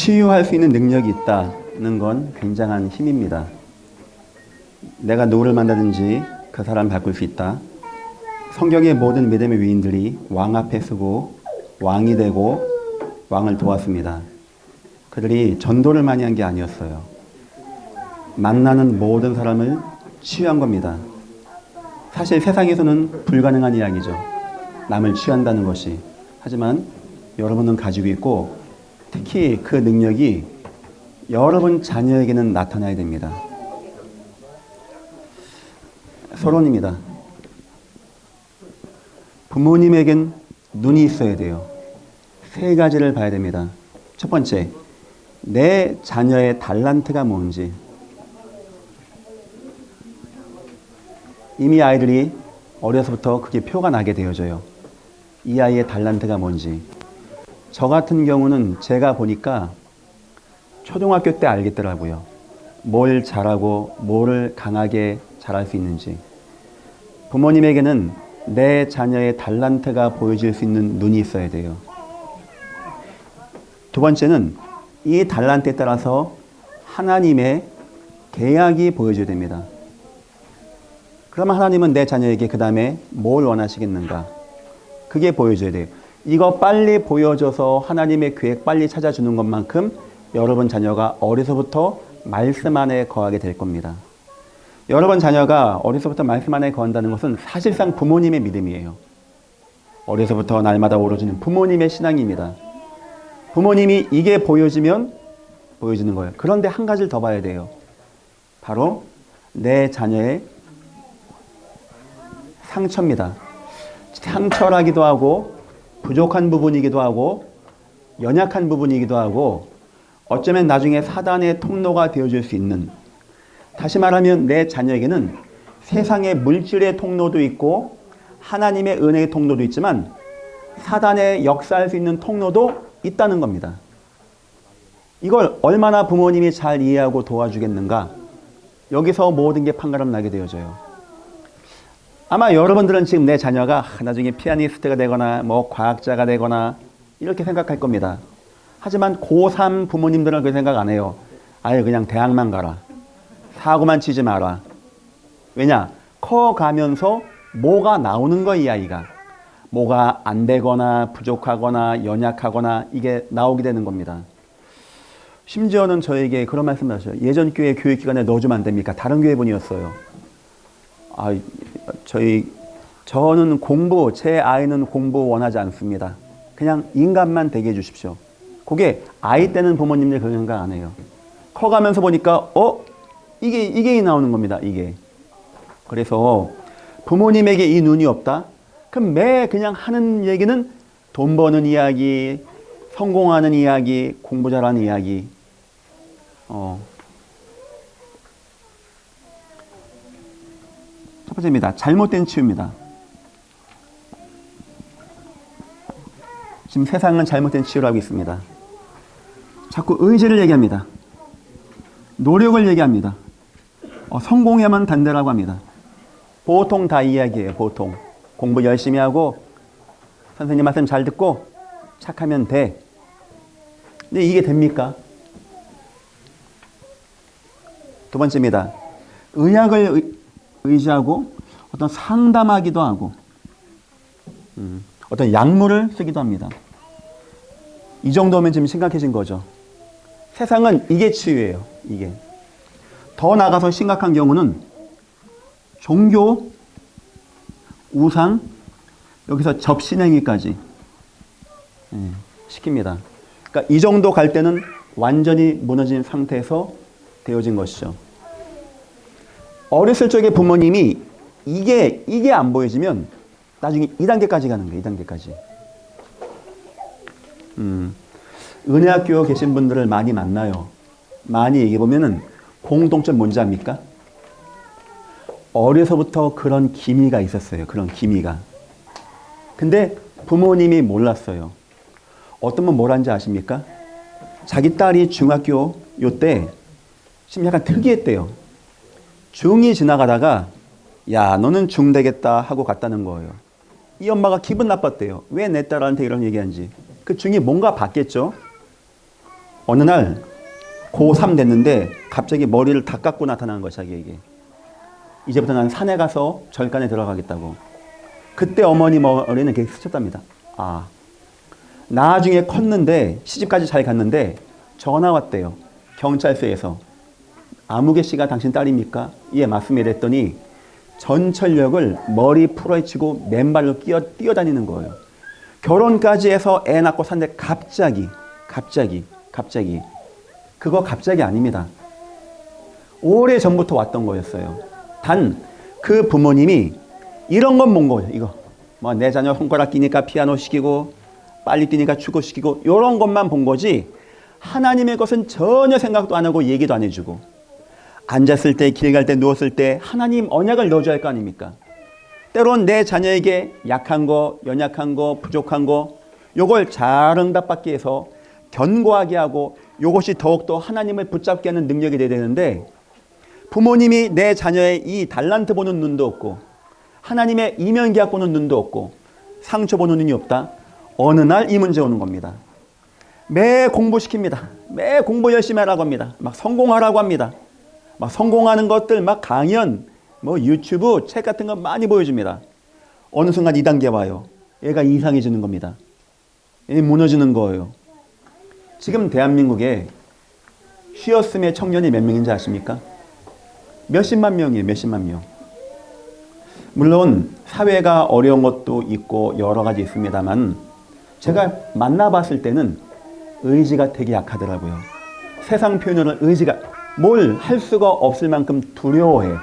어, 치유할 수 있는 능력이 있다는 건 굉장한 힘입니다. 내가 누구를 만나든지 그 사람 바꿀 수 있다. 성경의 모든 믿음의 위인들이 왕 앞에 서고 왕이 되고 왕을 도왔습니다. 그들이 전도를 많이 한 게 아니었어요. 만나는 모든 사람을 치유한 겁니다. 사실 세상에서는 불가능한 이야기죠. 남을 취한다는 것이. 하지만 여러분은 가지고 있고 특히 그 능력이 여러분 자녀에게는 나타나야 됩니다. 서론입니다. 부모님에겐 눈이 있어야 돼요. 세 가지를 봐야 됩니다. 첫 번째, 내 자녀의 달란트가 뭔지. 이미 아이들이 어려서부터 그게 표가 나게 되어져요. 이 아이의 달란트가 뭔지. 저 같은 경우는 제가 보니까 초등학교 때 알겠더라고요. 뭘 잘하고 뭐를 강하게 잘할 수 있는지. 부모님에게는 내 자녀의 달란트가 보여질 수 있는 눈이 있어야 돼요. 두 번째는 이 달란트에 따라서 하나님의 계약이 보여줘야 됩니다. 그러면 하나님은 내 자녀에게 그 다음에 뭘 원하시겠는가? 그게 보여줘야 돼요. 이거 빨리 보여줘서 하나님의 계획 빨리 찾아주는 것만큼 여러분 자녀가 어려서부터 말씀 안에 거하게 될 겁니다. 여러분 자녀가 어려서부터 말씀 안에 거한다는 것은 사실상 부모님의 믿음이에요. 어려서부터 날마다 오르지는 부모님의 신앙입니다. 부모님이 이게 보여지면 보여지는 거예요. 그런데 한 가지를 더 봐야 돼요. 바로 내 자녀의 상처입니다. 상처라기도 하고 부족한 부분이기도 하고 연약한 부분이기도 하고 어쩌면 나중에 사단의 통로가 되어줄 수 있는 다시 말하면 내 자녀에게는 세상의 물질의 통로도 있고 하나님의 은혜의 통로도 있지만 사단의 역사할 수 있는 통로도 있다는 겁니다. 이걸 얼마나 부모님이 잘 이해하고 도와주겠는가? 여기서 모든 게 판가름 나게 되어져요. 아마 여러분들은 지금 내 자녀가 나중에 피아니스트가 되거나 뭐 과학자가 되거나 이렇게 생각할 겁니다. 하지만 고3 부모님들은 그 생각 안 해요. 아예 그냥 대학만 가라. 사고만 치지 마라. 왜냐? 커 가면서 뭐가 나오는 거, 이 아이가. 뭐가 안 되거나 부족하거나 연약하거나 이게 나오게 되는 겁니다. 심지어는 저에게 그런 말씀을 하셔요. 예전 교회 교육기관에 넣어주면 안 됩니까? 다른 교회 분이었어요. 아, 저희, 저는 공부, 제 아이는 공부 원하지 않습니다. 그냥 인간만 되게 해주십시오. 그게 아이 때는 부모님들 그런 생각 안 해요. 커가면서 보니까, 어? 이게, 이게 나오는 겁니다. 이게. 그래서 부모님에게 이 눈이 없다? 그럼 매 그냥 하는 얘기는 돈 버는 이야기, 성공하는 이야기, 공부 잘하는 이야기. 어. 번째입니다. 잘못된 치유입니다. 지금 세상은 잘못된 치유를 하고 있습니다. 자꾸 의지를 얘기합니다. 노력을 얘기합니다. 어, 성공해야만 단대라고 합니다. 보통 다 이야기예요. 보통 공부 열심히 하고 선생님 말씀 잘 듣고 착하면 돼. 근데 이게 됩니까? 두 번째입니다. 의학을 의, 의지하고 어떤 상담하기도 하고 음, 어떤 약물을 쓰기도 합니다. 이 정도면 지금 심각해진 거죠. 세상은 이게 치유예요. 이게. 더 나가서 심각한 경우는 종교, 우상, 여기서 접신행위까지 예, 시킵니다. 그러니까 이 정도 갈 때는 완전히 무너진 상태에서 되어진 것이죠. 어렸을 적에 부모님이 이게 이게 안 보여지면 나중에 2단계까지 가는 거예요. 2단계까지. 음, 은혜학교 계신 분들을 많이 만나요. 많이 얘기해 보면은 공통점 뭔지 압니까? 어려서부터 그런 기미가 있었어요. 그런 기미가. 근데 부모님이 몰랐어요. 어떤 분 뭐라는지 아십니까? 자기 딸이 중학교 요때 지금 약간 특이했대요. 중이 지나가다가 야 너는 중 되겠다 하고 갔다는 거예요. 이 엄마가 기분 나빴대요. 왜 내 딸한테 이런 얘기한지. 그 중이 뭔가 봤겠죠. 어느 날 고3 됐는데 갑자기 머리를 다 깎고 나타나는 거야 자기에게. 이제부터 난 산에 가서 절간에 들어가겠다고. 그때 어머니 머리는 이렇게 스쳤답니다. 아, 나중에 컸는데 시집까지 잘 갔는데 전화 왔대요. 경찰서에서. 아무개 씨가 당신 딸입니까? 예, 맞습니다. 했더니 전철역을 머리 풀어헤치고 맨발로 뛰어, 뛰어다니는 거예요. 결혼까지 해서 애 낳고 산데 갑자기, 갑자기, 갑자기. 그거 갑자기 아닙니다. 오래 전부터 왔던 거였어요. 단 그 부모님이 이런 건본 거예요. 이거 뭐 내 자녀 손가락 끼니까 피아노 시키고 빨리 뛰니까 축구 시키고 이런 것만 본 거지 하나님의 것은 전혀 생각도 안 하고 얘기도 안 해주고 앉았을 때 길 갈 때 누웠을 때 하나님 언약을 넣어줘야 할 거 아닙니까? 때론 내 자녀에게 약한 거, 연약한 거, 부족한 거 요걸 잘 응답받기 위해서 견고하게 하고 요것이 더욱더 하나님을 붙잡게 하는 능력이 돼야 되는데 부모님이 내 자녀의 이 달란트 보는 눈도 없고 하나님의 이면 계약 보는 눈도 없고 상처 보는 눈이 없다. 어느 날 이 문제 오는 겁니다. 매 공부시킵니다. 매 공부 열심히 하라고 합니다. 막 성공하라고 합니다. 막 성공하는 것들 막 강연, 뭐 유튜브, 책 같은 거 많이 보여줍니다. 어느 순간 2단계 와요. 얘가 이상해지는 겁니다. 얘 무너지는 거예요. 지금 대한민국에 쉬었음의 청년이 몇 명인지 아십니까? 몇십만 명이에요, 몇십만 명. 물론 사회가 어려운 것도 있고 여러 가지 있습니다만 제가 만나봤을 때는 의지가 되게 약하더라고요. 세상 표현으로 의지가 뭘 할 수가 없을 만큼 두려워해.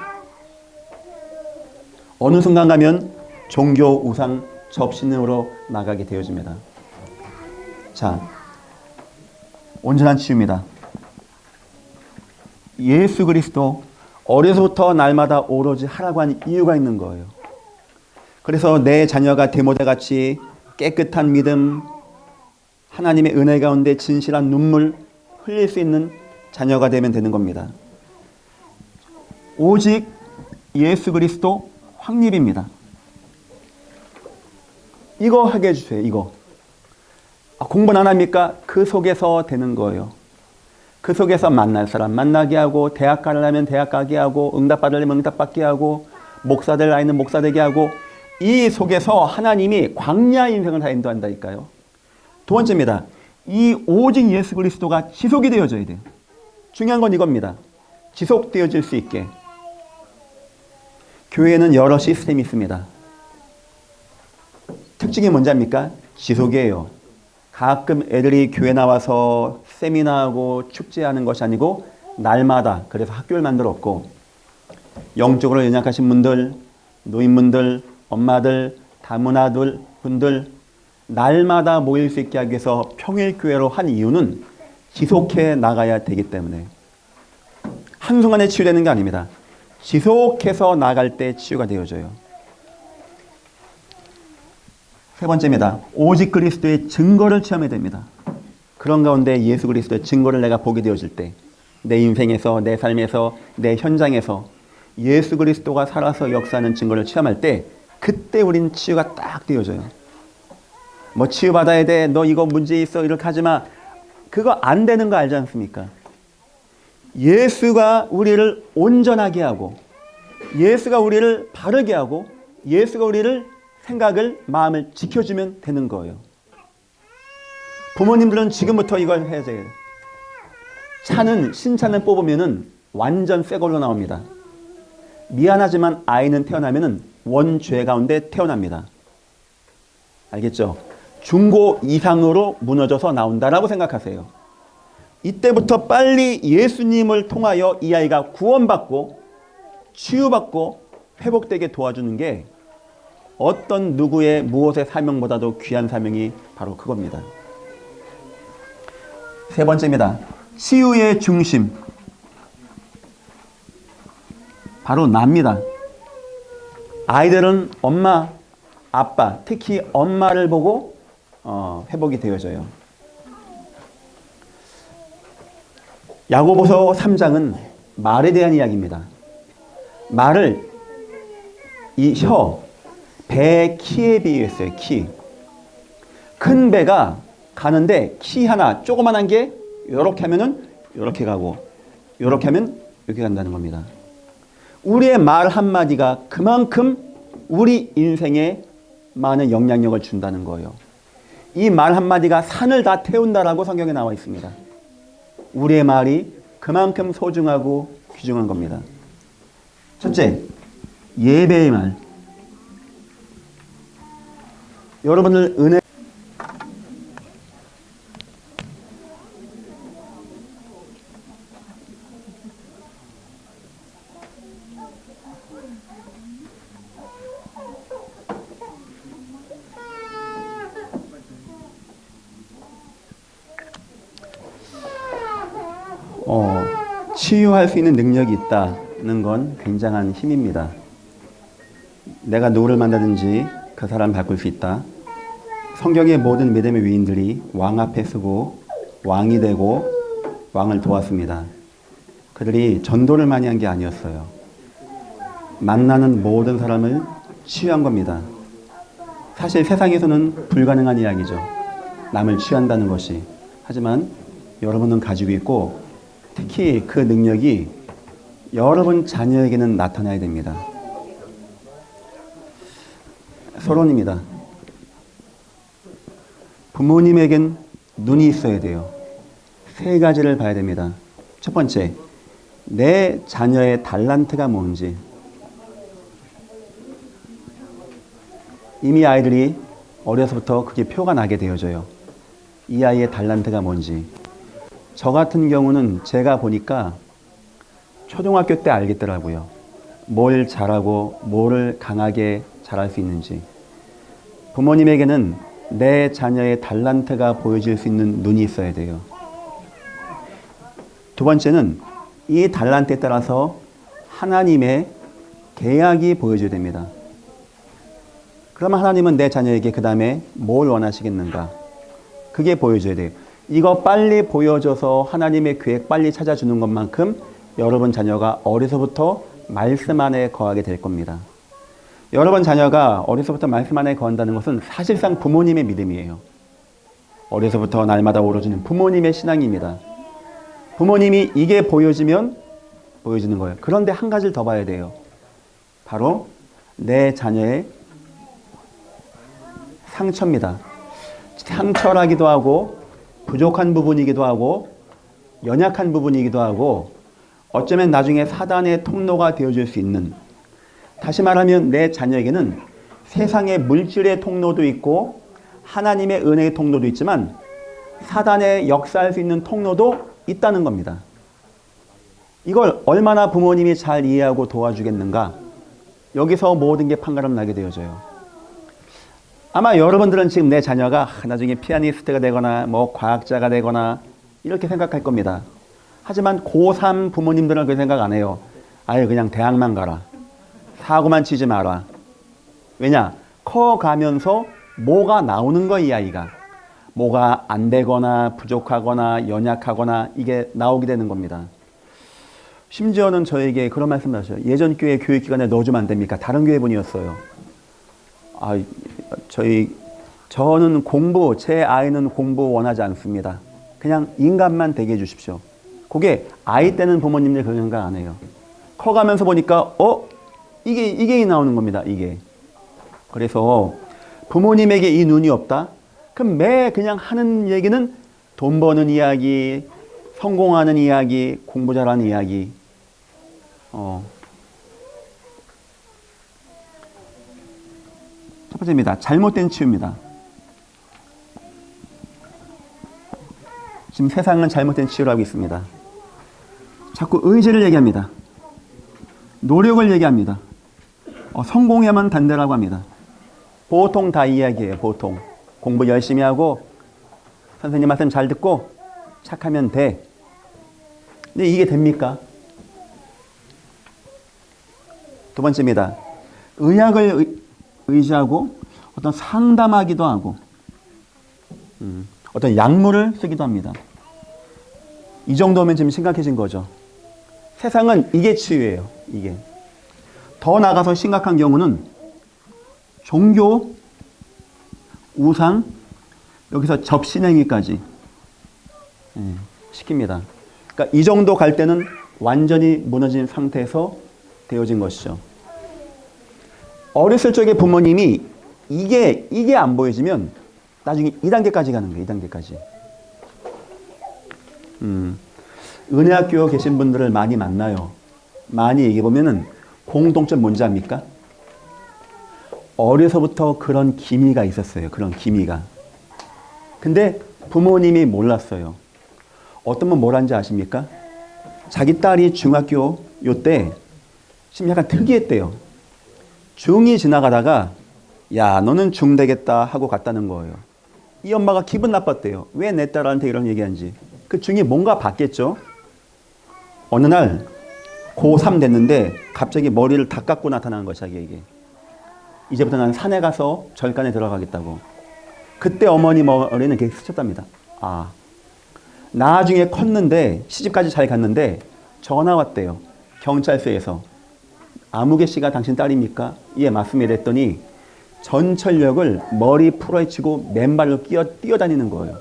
어느 순간 가면 종교 우상 접신으로 나가게 되어집니다. 자, 온전한 치유입니다. 예수 그리스도 어려서부터 날마다 오로지 하라고 한 이유가 있는 거예요. 그래서 내 자녀가 데모데 같이 깨끗한 믿음, 하나님의 은혜 가운데 진실한 눈물 흘릴 수 있는 자녀가 되면 되는 겁니다. 오직 예수 그리스도 확립입니다. 이거 하게 해주세요. 이거. 아, 공부는 안 합니까? 그 속에서 되는 거예요. 그 속에서 만날 사람 만나게 하고 대학 가려면 대학 가게 하고 응답 받으려면 응답 받게 하고 목사 될 아이는 목사 되게 하고 이 속에서 하나님이 광야 인생을 다 인도한다니까요. 두 번째입니다. 이 오직 예수 그리스도가 지속이 되어져야 돼요. 중요한 건 이겁니다. 지속되어질 수 있게. 교회에는 여러 시스템이 있습니다. 특징이 뭔지 압니까? 지속이에요. 가끔 애들이 교회 나와서 세미나하고 축제하는 것이 아니고 날마다 그래서 학교를 만들었고 영적으로 연약하신 분들, 노인분들, 엄마들, 다문화들 분들 날마다 모일 수 있게 하기 위해서 평일 교회로 한 이유는 지속해 나가야 되기 때문에 한순간에 치유되는 게 아닙니다. 지속해서 나갈 때 치유가 되어져요. 세 번째입니다. 오직 그리스도의 증거를 체험해야 됩니다. 그런 가운데 예수 그리스도의 증거를 내가 보게 되어질 때, 내 인생에서, 내 삶에서, 내 현장에서 예수 그리스도가 살아서 역사하는 증거를 체험할 때, 그때 우린 치유가 딱 되어져요. 뭐 치유받아야 돼, 너 이거 문제 있어, 이렇게 하지 마. 그거 안 되는 거 알지 않습니까? 예수가 우리를 온전하게 하고, 예수가 우리를 바르게 하고, 예수가 우리를 생각을, 마음을 지켜주면 되는 거예요. 부모님들은 지금부터 이걸 해야 돼요. 차는, 신차는 뽑으면은 완전 새 걸로 나옵니다. 미안하지만 아이는 태어나면은 원죄 가운데 태어납니다. 알겠죠? 중고 이상으로 무너져서 나온다라고 생각하세요. 이때부터 빨리 예수님을 통하여 이 아이가 구원받고 치유받고 회복되게 도와주는 게 어떤 누구의 무엇의 사명보다도 귀한 사명이 바로 그겁니다. 세 번째입니다. 치유의 중심. 바로 납니다. 아이들은 엄마, 아빠, 특히 엄마를 보고 어, 회복이 되어져요. 야고보서 3장은 말에 대한 이야기입니다. 말을 이 혀, 배 키에 비유했어요. 키. 큰 배가 가는데 키 하나 조그만한 게 이렇게 하면은 이렇게 가고 이렇게 하면 이렇게 간다는 겁니다. 우리의 말 한마디가 그만큼 우리 인생에 많은 영향력을 준다는 거예요. 이 말 한마디가 산을 다 태운다라고 성경에 나와 있습니다. 우리의 말이 그만큼 소중하고 귀중한 겁니다. 첫째, 예배의 말. 여러분들 은혜 어, 치유할 수 있는 능력이 있다는 건 굉장한 힘입니다. 내가 누구를 만나든지 그 사람 바꿀 수 있다. 성경의 모든 믿음의 위인들이 왕 앞에 서고 왕이 되고 왕을 도왔습니다. 그들이 전도를 많이 한 게 아니었어요. 만나는 모든 사람을 치유한 겁니다. 사실 세상에서는 불가능한 이야기죠. 남을 치유한다는 것이. 하지만 여러분은 가지고 있고 특히 그 능력이 여러분 자녀에게는 나타나야 됩니다. 서론입니다. 부모님에겐 눈이 있어야 돼요. 세 가지를 봐야 됩니다. 첫 번째, 내 자녀의 달란트가 뭔지. 이미 아이들이 어려서부터 그게 표가 나게 되어져요. 이 아이의 달란트가 뭔지. 저 같은 경우는 제가 보니까 초등학교 때 알겠더라고요. 뭘 잘하고 뭐를 강하게 잘할 수 있는지. 부모님에게는 내 자녀의 달란트가 보여질 수 있는 눈이 있어야 돼요. 두 번째는 이 달란트에 따라서 하나님의 계약이 보여줘야 됩니다. 그러면 하나님은 내 자녀에게 그 다음에 뭘 원하시겠는가? 그게 보여줘야 돼요. 이거 빨리 보여줘서 하나님의 계획 빨리 찾아주는 것만큼 여러분 자녀가 어려서부터 말씀 안에 거하게 될 겁니다. 여러분 자녀가 어려서부터 말씀 안에 거한다는 것은 사실상 부모님의 믿음이에요. 어려서부터 날마다 오르주는 부모님의 신앙입니다. 부모님이 이게 보여지면 보여지는 거예요. 그런데 한 가지를 더 봐야 돼요. 바로 내 자녀의 상처입니다. 상처라기도 하고 부족한 부분이기도 하고 연약한 부분이기도 하고 어쩌면 나중에 사단의 통로가 되어줄 수 있는 다시 말하면 내 자녀에게는 세상의 물질의 통로도 있고 하나님의 은혜의 통로도 있지만 사단의 역사할 수 있는 통로도 있다는 겁니다. 이걸 얼마나 부모님이 잘 이해하고 도와주겠는가? 여기서 모든 게 판가름 나게 되어져요. 아마 여러분들은 지금 내 자녀가 나중에 피아니스트가 되거나 뭐 과학자가 되거나 이렇게 생각할 겁니다. 하지만 고3 부모님들은 그 생각 안 해요. 아유, 그냥 대학만 가라. 사고만 치지 마라. 왜냐? 커 가면서 뭐가 나오는 거, 이 아이가. 뭐가 안 되거나 부족하거나 연약하거나 이게 나오게 되는 겁니다. 심지어는 저에게 그런 말씀 하셔요. 예전 교회 교육기관에 넣어주면 안 됩니까? 다른 교회 분이었어요. 아, 저희, 저는 공부, 제 아이는 공부 원하지 않습니다. 그냥 인간만 되게 해주십시오. 그게 아이 때는 부모님들 그런 생각 안 해요. 커가면서 보니까, 어? 이게, 이게 나오는 겁니다, 이게. 그래서 부모님에게 이 눈이 없다? 그럼 매 그냥 하는 얘기는 돈 버는 이야기, 성공하는 이야기, 공부 잘하는 이야기. 어. 첫 번째입니다. 잘못된 치유입니다. 지금 세상은 잘못된 치유를 하고 있습니다. 자꾸 의지를 얘기합니다. 노력을 얘기합니다. 어, 성공해야만 단대라고 합니다. 보통 다 이야기예요. 보통 공부 열심히 하고 선생님 말씀 잘 듣고 착하면 돼. 근데 이게 됩니까? 두 번째입니다. 의학을 의, 의지하고 어떤 상담하기도 하고 음, 어떤 약물을 쓰기도 합니다. 이 정도면 지금 심각해진 거죠. 세상은 이게 치유예요. 이게 더 나가서 심각한 경우는 종교, 우상, 여기서 접신행위까지 예, 시킵니다. 그러니까 이 정도 갈 때는 완전히 무너진 상태에서 되어진 것이죠. 어렸을 적에 부모님이 이게 이게 안 보여지면 나중에 2단계까지 가는 거예요. 2단계까지. 음. 은혜학교 계신 분들을 많이 만나요. 많이 얘기해 보면은 공통점 뭔지 압니까? 어려서부터 그런 기미가 있었어요. 그런 기미가. 근데 부모님이 몰랐어요. 어떤 분 뭐라는지 아십니까? 자기 딸이 중학교 요때 지금 약간 특이했대요. 중이 지나가다가 야 너는 중 되겠다 하고 갔다는 거예요. 이 엄마가 기분 나빴대요. 왜 내 딸한테 이런 얘기한지. 그 중이 뭔가 봤겠죠. 어느 날 고3 됐는데 갑자기 머리를 다 깎고 나타나는 거야 자기에게. 이제부터 난 산에 가서 절간에 들어가겠다고. 그때 어머니 머리는 이렇게 스쳤답니다. 아, 나중에 컸는데 시집까지 잘 갔는데 전화 왔대요. 경찰서에서. 아무개 씨가 당신 딸입니까? 예, 맞습니다. 했더니 전철역을 머리 풀어헤치고 맨발로 뛰어, 뛰어다니는 거예요.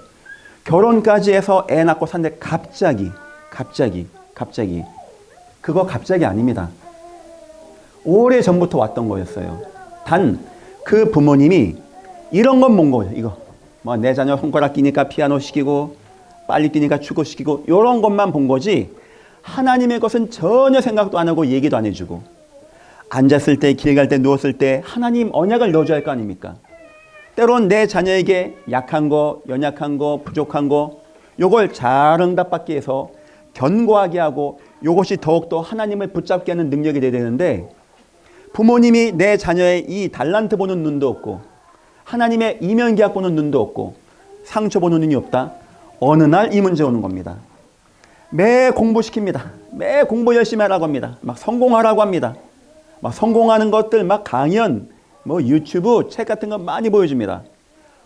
결혼까지 해서 애 낳고 산데 갑자기, 갑자기, 갑자기. 그거 갑자기 아닙니다. 오래 전부터 왔던 거였어요. 단 그 부모님이 이런 건본 거예요. 이거 뭐 내 자녀 손가락 끼니까 피아노 시키고 빨리 뛰니까 축구 시키고 이런 것만 본 거지 하나님의 것은 전혀 생각도 안 하고 얘기도 안 해주고 앉았을 때 길 갈 때 누웠을 때 하나님 언약을 넣어줘야 할 거 아닙니까? 때론 내 자녀에게 약한 거, 연약한 거, 부족한 거 요걸 잘 응답받기 위해서 견고하게 하고 요것이 더욱더 하나님을 붙잡게 하는 능력이 돼야 되는데 부모님이 내 자녀의 이 달란트 보는 눈도 없고 하나님의 이면 계약 보는 눈도 없고 상처 보는 눈이 없다. 어느 날 이 문제 오는 겁니다. 매 공부시킵니다. 매 공부 열심히 하라고 합니다. 막 성공하라고 합니다. 막 성공하는 것들 막 강연, 뭐 유튜브, 책 같은 거 많이 보여줍니다.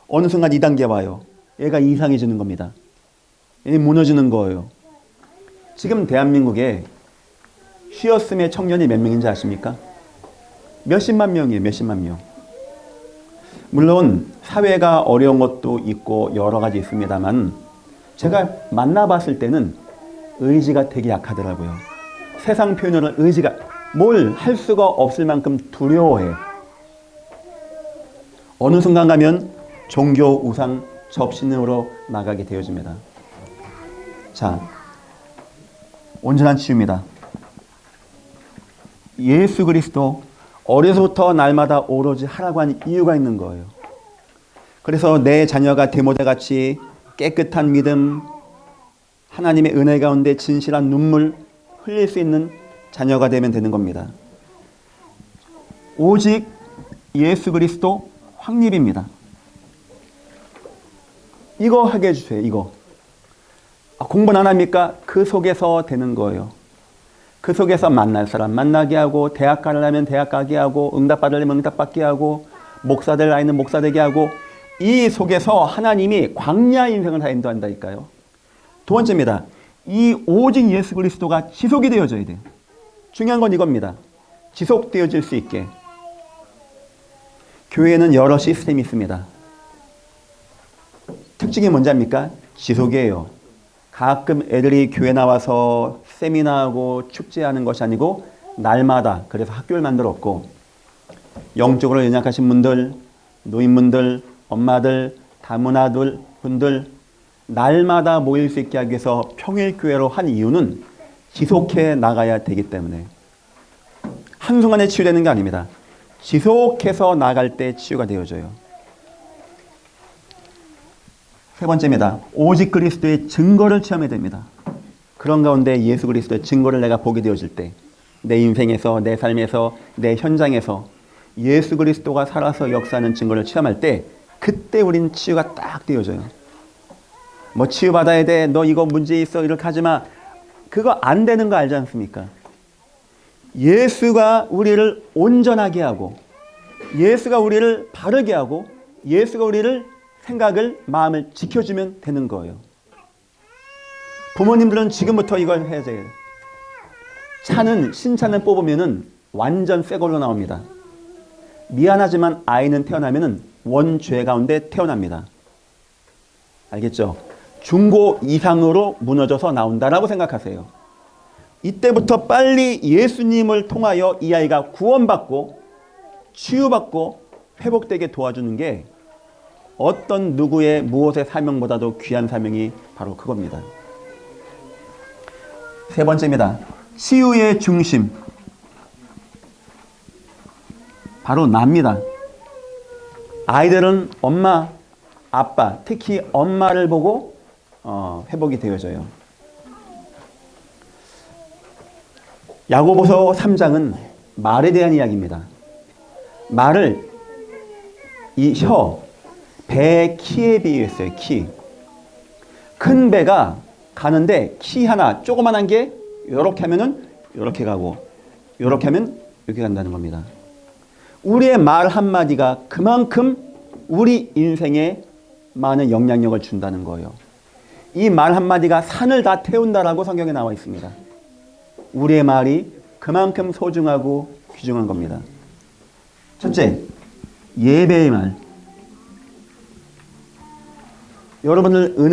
어느 순간 2단계 와요. 얘가 이상해지는 겁니다. 얘 무너지는 거예요. 지금 대한민국에 쉬었음의 청년이 몇 명인지 아십니까? 몇십만 명이에요. 몇십만 명. 물론 사회가 어려운 것도 있고 여러 가지 있습니다만 제가 만나봤을 때는 의지가 되게 약하더라고요. 세상 표현으로 의지가 뭘 할 수가 없을 만큼 두려워해. 어느 순간 가면 종교 우상 접신으로 나가게 되어집니다. 자, 온전한 치유입니다. 예수 그리스도 어려서부터 날마다 오로지 하라고 한 이유가 있는 거예요. 그래서 내 자녀가 데모데 같이 깨끗한 믿음, 하나님의 은혜 가운데 진실한 눈물 흘릴 수 있는 자녀가 되면 되는 겁니다. 오직 예수 그리스도 확립입니다. 이거 하게 해주세요. 이거. 아, 공부는 안 합니까? 그 속에서 되는 거예요. 그 속에서 만날 사람 만나게 하고 대학 가려면 대학 가게 하고 응답 받으려면 응답 받게 하고 목사 될 나이는 목사 되게 하고 이 속에서 하나님이 광야 인생을 다 인도한다니까요. 두 번째입니다. 이 오직 예수 그리스도가 지속이 되어져야 돼요. 중요한 건 이겁니다. 지속되어질 수 있게. 교회는 여러 시스템이 있습니다. 특징이 뭔지 압니까? 지속이에요. 가끔 애들이 교회 나와서 세미나하고 축제하는 것이 아니고 날마다 그래서 학교를 만들었고 영적으로 연약하신 분들, 노인분들, 엄마들, 다문화들 분들 날마다 모일 수 있게 하기 위해서 평일 교회로 한 이유는 지속해 나가야 되기 때문에 한순간에 치유되는 게 아닙니다. 지속해서 나갈 때 치유가 되어져요. 세 번째입니다. 오직 그리스도의 증거를 체험해야 됩니다. 그런 가운데 예수 그리스도의 증거를 내가 보게 되어질 때, 내 인생에서, 내 삶에서, 내 현장에서 예수 그리스도가 살아서 역사하는 증거를 체험할 때, 그때 우리는 치유가 딱 되어져요. 뭐 치유받아야 돼, 너 이거 문제 있어, 이렇게 하지 마. 그거 안 되는 거 알지 않습니까? 예수가 우리를 온전하게 하고, 예수가 우리를 바르게 하고, 예수가 우리를 생각을, 마음을 지켜주면 되는 거예요. 부모님들은 지금부터 이걸 해야 돼요. 차는, 신차는 뽑으면은 완전 새 걸로 나옵니다. 미안하지만 아이는 태어나면은 원죄 가운데 태어납니다. 알겠죠? 중고 이상으로 무너져서 나온다라고 생각하세요. 이때부터 빨리 예수님을 통하여 이 아이가 구원받고 치유받고 회복되게 도와주는 게 어떤 누구의 무엇의 사명보다도 귀한 사명이 바로 그겁니다. 세 번째입니다. 치유의 중심. 바로 나입니다. 아이들은 엄마, 아빠, 특히 엄마를 보고 어, 회복이 되어져요. 야고보서 3장은 말에 대한 이야기입니다. 말을 이 혀, 배 키에 비유했어요. 키. 큰 배가 가는데 키 하나 조그만한 게 이렇게 하면은 이렇게 가고 이렇게 하면 이렇게 간다는 겁니다. 우리의 말 한마디가 그만큼 우리 인생에 많은 영향력을 준다는 거예요. 이 말 한마디가 산을 다 태운다라고 성경에 나와 있습니다. 우리의 말이 그만큼 소중하고 귀중한 겁니다. 첫째, 예배의 말. 여러분들 은혜